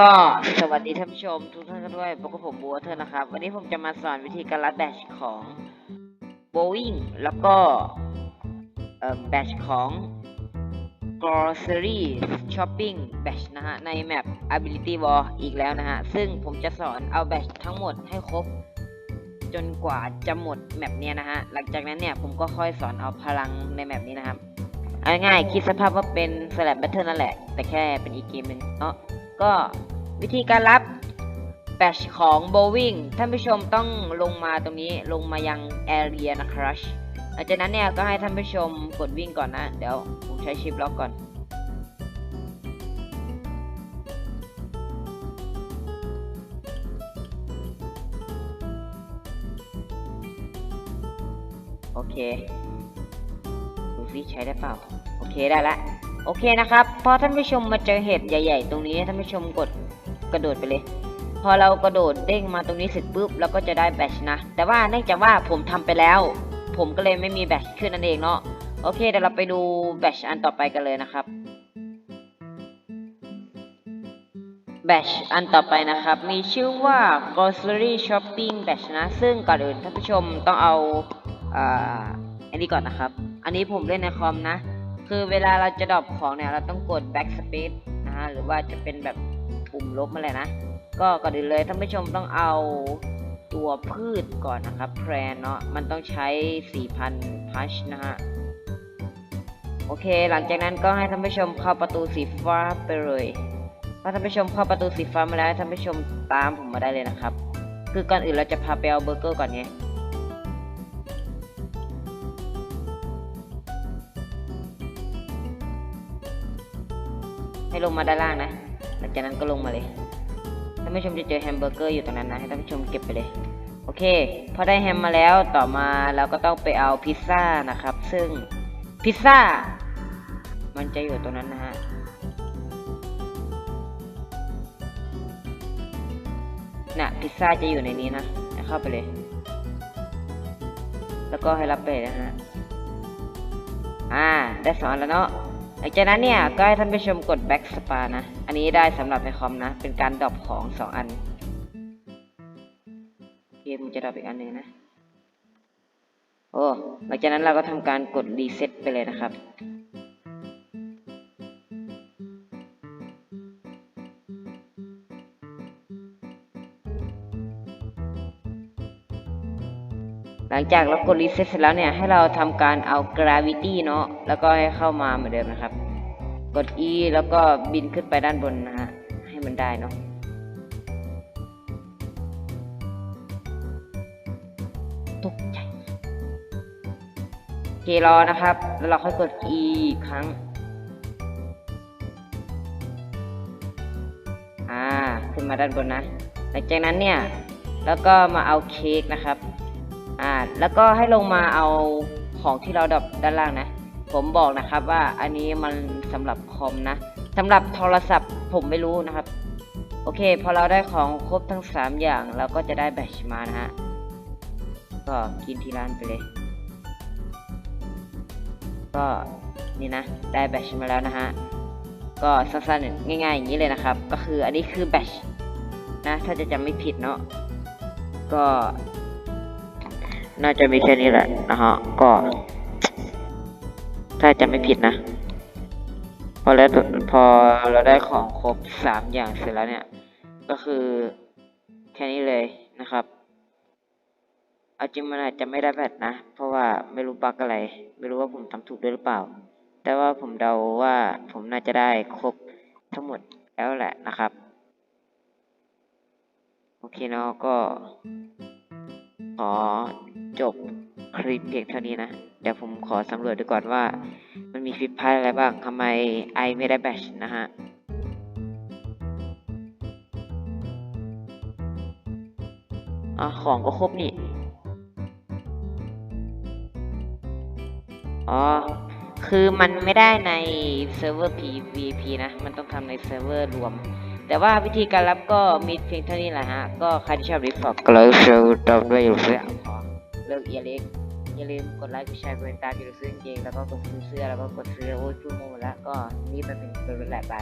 ก็สวัสดีท่านผู้ชมทุกท่านกันด้วยพบกับผมบัวเธอนะครับ วันนี้ผมจะมาสอนวิธีการรัดแบตของ Boeing แล้วก็แบตของ Grocery Shopping Batch นะฮะ ในแมป Ability Wall อีกแล้วนะฮะ ซึ่งผมจะสอนเอาแบตทั้งหมดให้ครบ จนกว่าจะหมดแมปเนี้ยนะฮะ หลังจากนั้นเนี่ยผมก็ค่อยสอนเอาพลังในแมปนี้นะครับเอาง่ายๆคิดสภาพว่าเป็น Slap Battle นั่นแหละ แต่แค่เป็นอีกเกมหนึงเนาะก็ วิธีการรับแบตของ Boeing ท่านผู้ชมต้องลงมาตรงนี้ลงมายัง Area นะครับหลังจากนั้นเนี่ยก็ให้ท่านผู้ชมกดวิ่งก่อนนะ เดี๋ยวผมใช้ชิปล็อกก่อนโอเคดูซิใช้ได้เปล่า โอเคได้ละ โอเคนะครับ พอท่านผู้ชมมาเจอเห็ดใหญ่ ๆ ตรงนี้ท่านผู้ชมกด กระโดดไปเลย พอเรากระโดดเด้งมาตรงนี้เสร็จปุ๊บเราก็จะได้แบชนะ แต่ว่าเนื่องจากว่าผมทำไปแล้ว ผมก็เลยไม่มีแบตขึ้นนั่นเองเนาะโอเคเดี๋ยวเราไปดูแบตอันต่อไปกันเลยนะครับแบตอันต่อไปนะครับ มีชื่อว่า grocery shopping batch นะ ซึ่งก่อนอื่นท่านผู้ชมต้องเอาอ่าอันนี้ก่อนนะครับ อันนี้ผมเล่นในคอมนะ คือเวลาเราจะดรอปของเนี่ย เราต้องกด backspace นะฮะหรือว่าจะเป็นแบบ ปุ่มลบมาเลยนะ ก็ก่อนอื่นเลยท่านผู้ชมต้องเอาตัวพืชก่อนนะครับแพรนเนาะมันต้องใช้ 4,000 พัชนะฮะ โอเค หลังจากนั้นก็ให้ท่านผู้ชมเข้าประตูสีฟ้าไปเลยพอท่านผู้ชมเข้าประตูสีฟ้ามาแล้วท่านผู้ชมตามผมมาได้เลยนะครับ คือก่อนอื่นเราจะพาไปเอาเบอร์เกอร์ก่อนไงให้ลงมาด้านล่างนะ หลังจากนั้นก็ลงมาเลยท่านผู้ชมจะเจอแฮมเบอร์เกอร์อยู่ตรงนั้นนะให้ท่านผู้ชมเก็บไปเลย โอเค พอได้แฮมมาแล้วต่อมาเราก็ต้องไปเอาพิซซ่านะครับ ซึ่งพิซซ่า มันจะอยู่ตรงนั้นนะฮะน่ะพิซซ่าจะอยู่ในนี้นะเข้าไปเลย แล้วก็ให้รับไปนะฮะ อ่า ได้สอนแล้วเนาะ หลังจากนั้นเนี่ยก็ให้ท่านผู้ชมกด back spa นะ อันนี้ได้สำหรับในคอมนะ เป็นการดรอปของสองอัน เกมมันจะดรอปอีกอันหนึ่งนะ โอ้ หลังจากนั้นเราก็ทำการกดรีเซ็ตไปเลยนะครับ หลังจากเรากดรีเซ็ตเสร็จแล้วเนี่ยให้เราทำการเอา gravity เนาะแล้วก็ให้เข้ามาเหมือนเดิมนะครับ กด E แล้วก็บินขึ้นไปด้านบนนะฮะให้มันได้เนาะตกใจเครอนะครับ แล้วเราค่อยกด E อีกครั้ง อ่า ขึ้นมาด้านบนนะ หลังจากนั้นเนี่ย แล้วก็มาเอาเค้กนะครับ อ่าแล้วก็ให้ลงมาเอาของที่เราดับด้านล่างนะ ผมบอกนะครับว่าอันนี้มันสำหรับคอมนะสำหรับโทรศัพท์ผมไม่รู้นะครับ โอเค พอเราได้ของครบทั้ง 3 อย่างเราก็จะได้แบตมานะฮะก็กินที่ร้านไปเลย ก็นี่นะได้แบตมาแล้วนะฮะก็สั้นๆง่ายๆอย่างนี้เลยนะครับ ก็คืออันนี้คือแบตนะถ้าจะจำไม่ผิดเนาะก็ น่าจะมีแค่นี้แหละนะฮะ ก็ ถ้าจะไม่ผิดนะ พอแล้วพอเราได้ของครบสามอย่างเสร็จแล้วเนี่ย ก็คือแค่นี้เลยนะครับ เอาจริงมันอาจจะไม่ได้แบตนะ เพราะว่าไม่รู้บั๊กอะไร ไม่รู้ว่าผมทำถูกด้วยหรือเปล่า แต่ว่าผมเดาว่าผมน่าจะได้ครบทั้งหมดแล้วแหละนะครับ โอเคเนาะก็ขอจบคลิปเพียงเท่านี้นะ เดี๋ยวผมขอสำรวจดูก่อนว่า มันมีผิดพลาดอะไรบ้างทำไมไอไม่ได้แบชนะฮะอของก็ครบนี่ อ๋อ คือมันไม่ได้ในเซิร์ฟเวอร์ PVP นะ มันต้องทำในเซิร์ฟเวอร์รวม แต่ว่าวิธีการรับก็มีเพียงเท่านี้แหละฮะ ก็ใครที่ชอบรีฟอกก็เลยเชิญตามด้วยอยู่เพื่อขอ เลิกเอียเล็กอย่าลืมกดไลค์กดแชร์กดติดตามกดซื้อกางเกงแล้วก็กดซื้อเสื้อแล้วก็กดซื้อโอ้ยพูดโมงแล้วก็นี่มันเป็นเป็นแหละไป